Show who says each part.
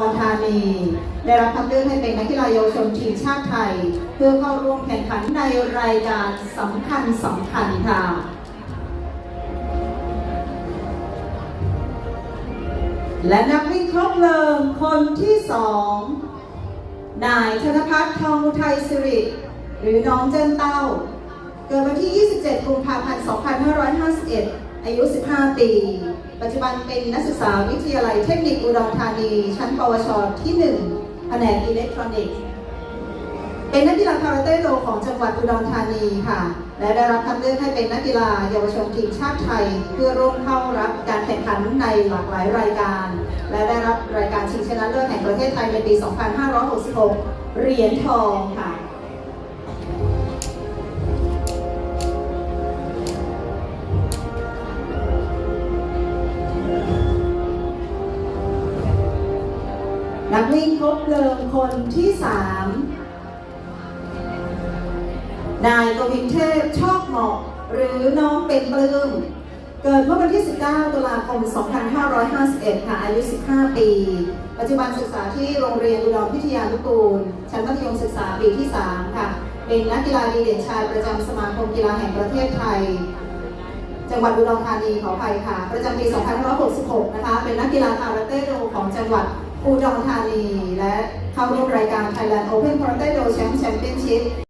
Speaker 1: อธานีได้รับคัดเลือกให้เป็นนักกีฬาเยาวชนทีมชาติไทย เพื่อเข้าร่วมแข่งขันในรายการสำคัญสำคัญค่ะ และนักวิ่งครบเลิงคนที่สองนายธนพัฒน์ทองอุทัยสิริ หรือน้องเจนเต้า กิดวันที่ 27 กุมภาพันธ์ 2551 อายุ 15 ปี ปัจจุบันเป็นนักศึกษาวิทยาลัยเทคนิคอุดรธานี ชั้นปวช ที่ 1 แผนกอิเล็กทรอนิกส์ เป็นนักกีฬาคาราเต้โดของจังหวัดอุดรธานีค่ะ และได้รับคัดเลือกให้เป็นนักกีฬาเยาวชนทีมชาติไทย เพื่อร่วมเข้ารับการแข่งขันในหลากหลายรายการ และได้รับรายการชิงชนะเลิศแห่งประเทศไทยในปี 2566 เหรียญทองค่ะ นักวิ่งครบเพลิงคนที่3นายกวินเทพชอบเหมาะ หรือน้องเป็นปลื้มเกิดเมื่อวันที่ 19 ตุลาคม 2551 ค่ะ อายุ 15 ปี ปัจจุบันศึกษาที่โรงเรียนอุดรพิทยานุกูล ชั้นมัธยมศึกษาปีที่ 3 ค่ะ เป็นนักกีฬาดีเด่นชายประจำสมาคมกีฬาแห่งประเทศไทย จังหวัดอุดรธานีขออภัยค่ะ ประจำปี 2566 นะคะ เป็นนักกีฬาคาราเต้โดของจังหวัด อุดรธานี และเข้าร่วมรายการ Thailand Open Karate Do Champ Championship